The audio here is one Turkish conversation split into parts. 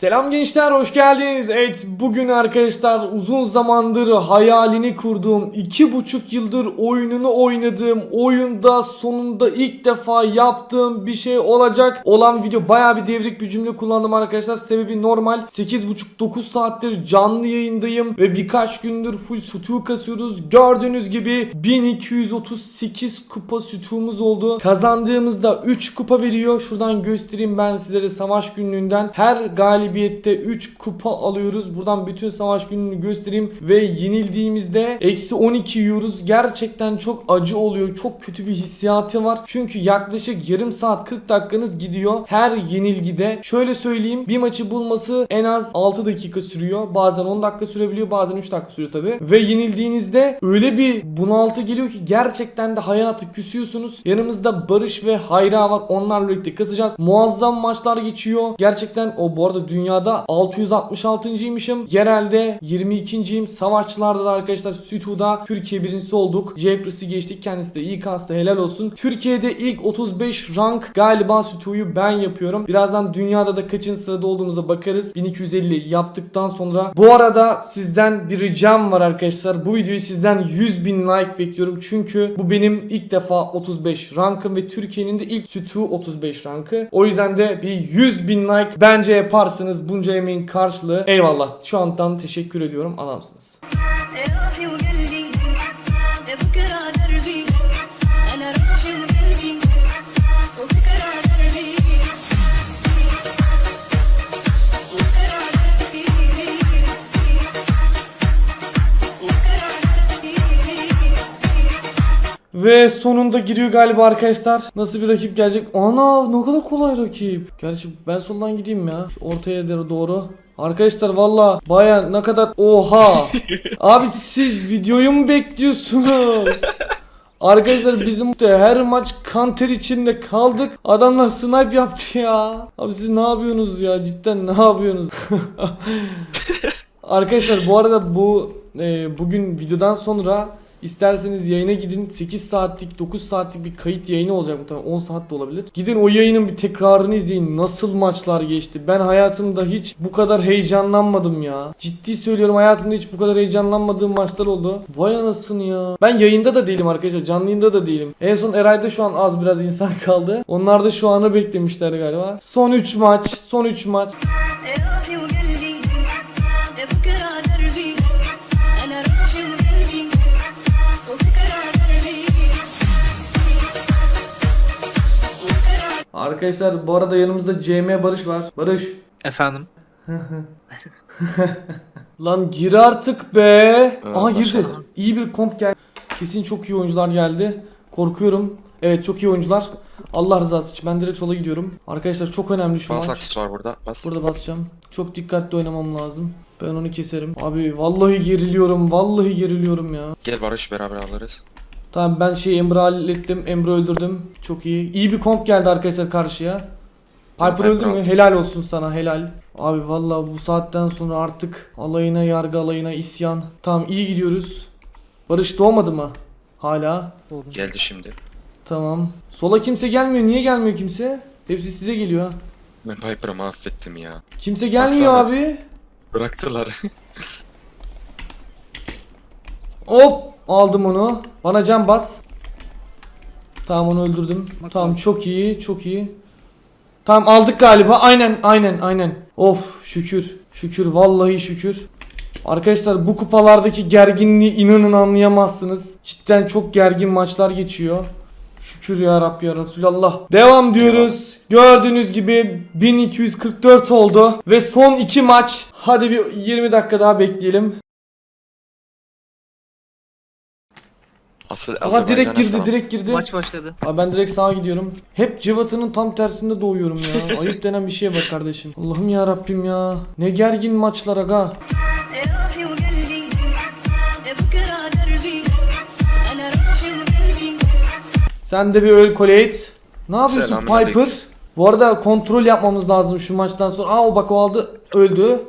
Selam gençler hoş geldiniz. Evet bugün arkadaşlar uzun zamandır hayalini kurduğum iki buçuk yıldır oyununu oynadığım oyunda sonunda ilk defa yaptığım bir şey olacak olan video baya bir devrik bir cümle kullandım arkadaşlar. Sebebi normal 8,5-9 saattir canlı yayındayım ve birkaç gündür full sütü kasıyoruz. Gördüğünüz gibi 1238 kupa sütümüz oldu. Kazandığımızda 3 kupa veriyor. Şuradan göstereyim ben sizlere savaş günlüğünden. Her galibiyette 3 kupa alıyoruz. Buradan bütün savaş günlüğünü göstereyim. Ve yenildiğimizde eksi 12 yiyoruz. Gerçekten çok acı oluyor. Çok kötü bir hissiyatı var. Çünkü yaklaşık yarım saat 40 dakikanız gidiyor. Her yenilgide. Şöyle söyleyeyim. Bir maçı bulması en az 6 dakika sürüyor. Bazen 10 dakika sürebiliyor. Bazen 3 dakika sürüyor tabi. Ve yenildiğinizde öyle bir bunaltı geliyor ki gerçekten de hayatı küsüyorsunuz. Yanımızda Barış ve Hayra var. Onlarla birlikte kasacağız. Muazzam maçlar geçiyor. Gerçekten o bu arada dünyada 666.ymışım. Yerelde 22.yim. Savaşçılarda da arkadaşlar Sütu'da Türkiye birincisi olduk. Jeprisi geçtik. Kendisi de iyi kastı. Helal olsun. Türkiye'de ilk 35 rank galiba Sütu'yu ben yapıyorum. Birazdan dünyada da kaçıncı sırada olduğumuza bakarız. 1250 yaptıktan sonra. Bu arada sizden bir ricam var arkadaşlar. Bu videoyu sizden 100 bin like bekliyorum. Çünkü bu benim ilk defa 35 rankım ve Türkiye'nin de ilk Sütu 35 rankı. O yüzden de bir 100 bin like bence yaparsınız. Bunca emeğin karşılığı. Eyvallah. Şu andan teşekkür ediyorum. Adamsınız. Ve sonunda giriyor galiba arkadaşlar. Nasıl bir rakip gelecek? Ana ne kadar kolay rakip. Gerçi ben soldan gideyim ya. Şu ortaya doğru. Arkadaşlar valla baya ne kadar oha. Abi siz videoyu mu bekliyorsunuz? Arkadaşlar bizim de her maç kanter içinde kaldık. Adamlar snipe yaptı ya. Abi siz ne yapıyorsunuz ya? Cidden ne yapıyorsunuz? Arkadaşlar bu arada bu e, bugün videodan sonra isterseniz yayına gidin 8 saatlik 9 saatlik bir kayıt yayını olacak muhtemelen 10 saat de olabilir. Gidin o yayının bir tekrarını izleyin nasıl maçlar geçti. Ben hayatımda hiç bu kadar heyecanlanmadım ya. Ciddi söylüyorum hayatımda hiç bu kadar heyecanlanmadığım maçlar oldu. Vay anasını ya. Ben yayında da değilim arkadaşlar canlı da değilim. En son Eray'da şu an az biraz insan kaldı. Onlar da şu anı beklemişler galiba. Son 3 maç son 3 maç. Arkadaşlar bu arada yanımızda CM Barış var. Barış. Efendim? Lan gir artık be. Aha girdi. başarılı. İyi bir komp geldi. Kesin çok iyi oyuncular geldi. Korkuyorum. Evet çok iyi oyuncular. Allah rızası için ben direkt sola gidiyorum. Arkadaşlar çok önemli şu Bas maç. aksesuar var burada. Bas. Burada basacağım. Çok dikkatli oynamam lazım. Ben onu keserim. Abi vallahi geriliyorum. Vallahi geriliyorum ya. Gel Barış beraber alırız. Tamam ben şey Emre hallettim. Emre öldürdüm. Çok iyi. İyi bir komp geldi arkadaşlar karşıya. Piper Piper öldü mü? Helal olsun sana helal. Abi vallahi bu saatten sonra artık alayına yargı alayına isyan. Tamam iyi gidiyoruz. Barış doğmadı mı? Hala. Geldi şimdi. Tamam. Sola kimse gelmiyor. Niye gelmiyor kimse? Hepsi size geliyor. ha. Ben Piper'ı mahvettim ya. Kimse gelmiyor Baksana. abi. Bıraktılar. Hop aldım onu. Bana can bas. Tamam onu öldürdüm. Tamam çok iyi çok iyi. Tamam aldık galiba. Aynen aynen aynen. Of şükür. Şükür vallahi şükür. Arkadaşlar bu kupalardaki gerginliği inanın anlayamazsınız. Cidden çok gergin maçlar geçiyor. Şükür ya Rabbi ya Resulallah. Devam diyoruz. Gördüğünüz gibi 1244 oldu. Ve son iki maç. Hadi bir 20 dakika daha bekleyelim. Asıl Aha direkt girdi selam. direkt girdi. Maç başladı. Abi ben direkt sağa gidiyorum. Hep Cevat'ının tam tersinde doğuyorum ya. Ayıp denen bir şeye bak kardeşim. Allah'ım ya Rabbim ya. Ne gergin maçlar aga. Sen de bir öl Colate. Ne yapıyorsun Selam Piper? Bu arada kontrol yapmamız lazım şu maçtan sonra. Aa o bak o aldı öldü.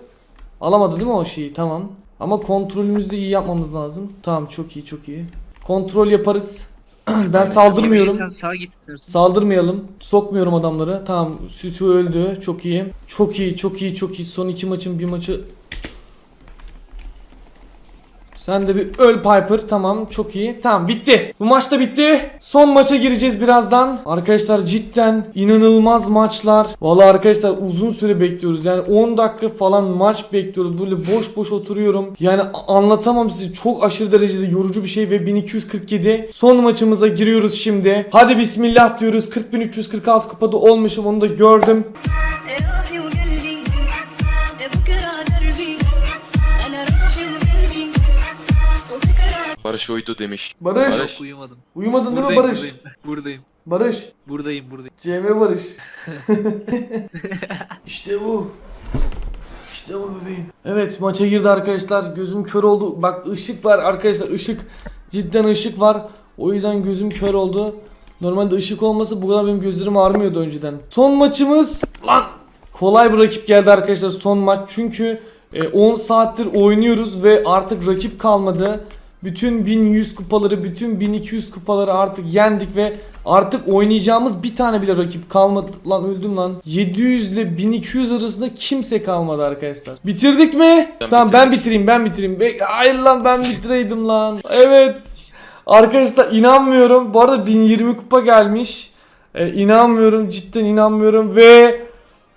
Alamadı değil mi o şeyi? Tamam. Ama kontrolümüzü de iyi yapmamız lazım. Tamam çok iyi çok iyi. Kontrol yaparız. ben saldırmıyorum. Sağa git. Saldırmayalım. Sokmuyorum adamları. Tamam. Sütü öldü. Çok iyi. Çok iyi. Çok iyi. Çok iyi. Son iki maçın bir maçı. Sen de bir öl Piper. Tamam. Çok iyi. Tamam. Bitti. Bu maç da bitti. Son maça gireceğiz birazdan. Arkadaşlar cidden inanılmaz maçlar. Vallahi arkadaşlar uzun süre bekliyoruz. Yani 10 dakika falan maç bekliyoruz. Böyle boş boş oturuyorum. Yani anlatamam size. Çok aşırı derecede yorucu bir şey ve 1247. Son maçımıza giriyoruz şimdi. Hadi bismillah diyoruz. 40346 kupada olmuşum onu da gördüm. Barış uydu demiş. Barış. Barış. Yok uyumadım. Uyumadın değil mi Buradayım, Barış? buradayım. Buradayım. Barış. Buradayım, buradayım. CM Barış. işte bu. İşte bu bebeğim. Evet maça girdi arkadaşlar. Gözüm kör oldu. Bak ışık var arkadaşlar. ışık. Cidden ışık var. O yüzden gözüm kör oldu. Normalde ışık olmasa bu kadar benim gözlerim ağrımıyordu önceden. Son maçımız lan kolay bir rakip geldi arkadaşlar son maç çünkü e, 10 saattir oynuyoruz ve artık rakip kalmadı. Bütün 1100 kupaları, bütün 1200 kupaları artık yendik ve artık oynayacağımız bir tane bile rakip kalmadı. Lan öldüm lan. 700 ile 1200 arasında kimse kalmadı arkadaşlar. Bitirdik mi? Ben tamam ben bitirdik. bitireyim, ben bitireyim. Bek- Hayır lan ben bitireydim lan. Evet. Arkadaşlar inanmıyorum. Bu arada 1020 kupa gelmiş. Ee, inanmıyorum cidden inanmıyorum ve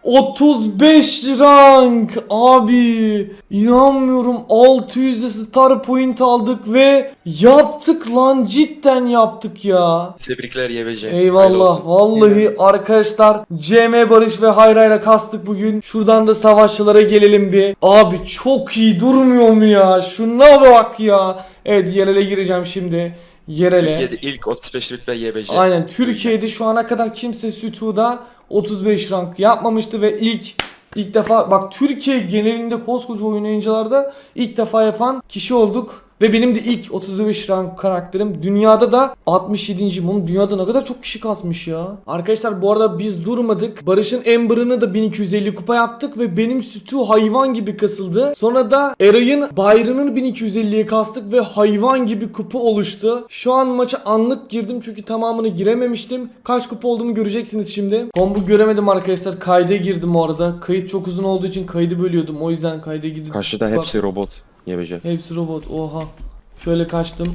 35 rank abi. İnanmıyorum 600 de star point aldık ve yaptık lan cidden yaptık ya. Tebrikler YBC. Eyvallah. vallahi arkadaşlar CM Barış ve Hayra'yla kastık bugün. Şuradan da savaşçılara gelelim bir. Abi çok iyi durmuyor mu ya? Şuna bak ya. Evet yerele gireceğim şimdi. Yerele. Türkiye'de ilk 35 rütbe YBC. Aynen Türkiye'de şu ana kadar kimse Sütu'da 35 rank yapmamıştı ve ilk ilk defa bak Türkiye genelinde koskoca oyun oyuncularda ilk defa yapan kişi olduk. Ve benim de ilk 35 rank karakterim. Dünyada da 67. Bunun dünyada ne kadar çok kişi kasmış ya. Arkadaşlar bu arada biz durmadık. Barış'ın Ember'ını da 1250 kupa yaptık ve benim sütü hayvan gibi kasıldı. Sonra da Eray'ın Byron'ını 1250'ye kastık ve hayvan gibi kupa oluştu. Şu an maça anlık girdim çünkü tamamını girememiştim. Kaç kupa olduğumu göreceksiniz şimdi. Combo göremedim arkadaşlar. Kayda girdim o arada. Kayıt çok uzun olduğu için kaydı bölüyordum. O yüzden kayda girdim. Karşıda hepsi robot YBC. Hepsi robot. Oha. Şöyle kaçtım.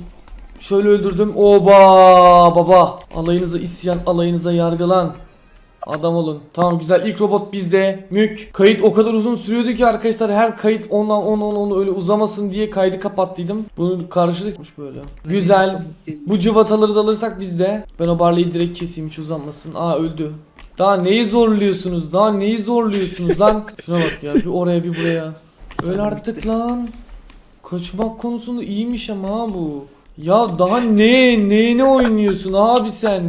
Şöyle öldürdüm. Oba baba. Alayınıza isyan, alayınıza yargılan. Adam olun. Tamam güzel. İlk robot bizde. Mük. Kayıt o kadar uzun sürüyordu ki arkadaşlar her kayıt ondan 10 10 10 öyle uzamasın diye kaydı kapattıydım. Bunu karşılıkmış böyle. Güzel. Bu cıvataları da alırsak bizde. Ben o barlıyı direkt keseyim hiç uzanmasın. Aa öldü. Daha neyi zorluyorsunuz? Daha neyi zorluyorsunuz lan? Şuna bak ya. Bir oraya bir buraya. Öl artık lan. Kaçmak konusunda iyiymiş ama ha bu. Ya daha ne neyine oynuyorsun abi sen?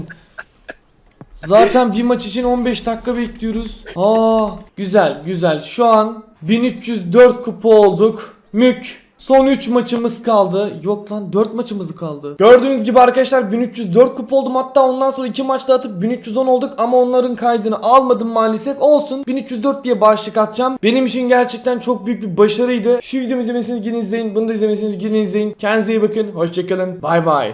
Zaten bir maç için 15 dakika bekliyoruz. Aa güzel güzel. Şu an 1304 kupa olduk. Mük. Son 3 maçımız kaldı. Yok lan 4 maçımız kaldı. Gördüğünüz gibi arkadaşlar 1304 kupa oldum. Hatta ondan sonra 2 maçta atıp 1310 olduk ama onların kaydını almadım maalesef. Olsun 1304 diye başlık atacağım. Benim için gerçekten çok büyük bir başarıydı. Şu videomu izlemesiniz gidin izleyin. Bunu da izlemesiniz gidin izleyin. Kendinize iyi bakın. Hoşçakalın. Bay bay.